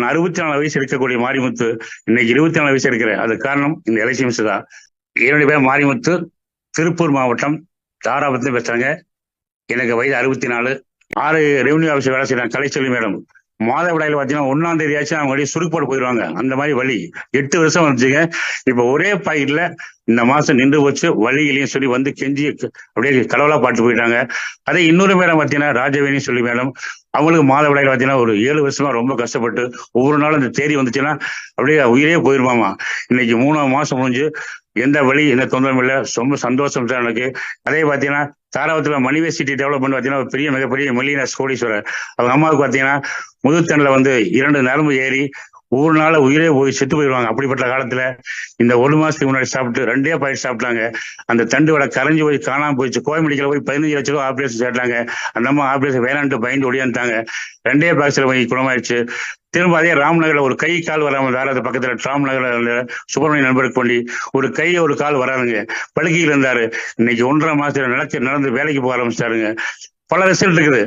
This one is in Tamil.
நான் அறுபத்தி நாலு வயசு இருக்கக்கூடிய மாரிமுத்து இன்னைக்கு இருபத்தி நாலு வயசு இருக்கிறேன் அது காரணம் இந்த எலெக்ஷன் மிஸ் தான். என்னுடைய பேர் மாரிமுத்து. திருப்பூர் மாவட்டம் தாராபுரத்துல பேசுறாங்க. எனக்கு வயது அறுபத்தி நாலு. ஆறு ரெவன்யூ ஆஃபீஸர் வேலை செய்யறாங்க கலைச்செல்வி மேடம். மாதவிடாயில் பார்த்தீங்கன்னா ஒன்னாம் தேதி ஆச்சு அவங்க அப்படியே போயிடுவாங்க. அந்த மாதிரி வழி. எட்டு வருஷம் வந்துச்சுங்க. இப்ப ஒரே பாக்கெட்ல இந்த மாசம் நின்று போச்சு. வழியிலையும் சொல்லி வந்து கெஞ்சி அப்படியே கடவுளா பாட்டு போயிட்டாங்க. அதே இன்னொரு மேடம் பார்த்தீங்கன்னா ராஜவேணி சொல்லி மேடம். அவங்களுக்கு மாதவிடாயில பாத்தீங்கன்னா ஒரு ஏழு வருஷமா ரொம்ப கஷ்டப்பட்டு ஒவ்வொரு நாளும் இந்த தேதி வந்துச்சுன்னா அப்படியே உயிரே போயிருமாமா. இன்னைக்கு மூணாவது மாசம் முடிஞ்சு எந்த வழி எந்த தொந்தரவும் இல்லை. ரொம்ப சந்தோஷம் சார் எனக்கு. அதே பாத்தீங்கன்னா தாராபுரத்துல மணிவே சிட்டி டெவலப்மெண்ட் பாத்தீங்கன்னா ஒரு பெரிய மிகப்பெரிய மில்லியனர் கோடீஸ்வரர். அவங்க அம்மாவுக்கு பாத்தீங்கன்னா முதுத்தண்டில் வந்து இரண்டு நரம்பு ஏறி ஒவ்வொரு நாள் உயிரே போய் செத்து போயிடுவாங்க. அப்படிப்பட்ட காலத்துல இந்த ஒரு மாசத்துக்கு முன்னாடி சாப்பிட்டு ரெண்டே பாயிண்ட் சாப்பிட்டாங்க. அந்த தண்டு வடை கரைஞ்சு போய் காணாம போயிடுச்சு. கோவை போய் பதினஞ்சு லட்ச ரூபா ஆபரேஷன் சேர்த்தாங்க. அந்த அம்மா ஆபரேஷன் வேணான்ட்டு பயந்து ஒடியாந்துட்டாங்க ரெண்டே பாக்ஸ்ல போய் குணமாயிடுச்சு. திரும்ப அதே ராம்நகர்ல ஒரு கை கால் வராம தாராத பக்கத்துல ராம் நகர்ல சுப்பிரமணிய நண்பருக்கு பண்ணி ஒரு கை ஒரு கால் வராதுங்க. படுக்கையில் இருந்தாரு. இன்னைக்கு ஒன்றரை மாசத்துல நடக்க நடந்து வேலைக்கு போக ஆரம்பிச்சிட்டாருங்க. பல ரிசல்ட் இருக்குது.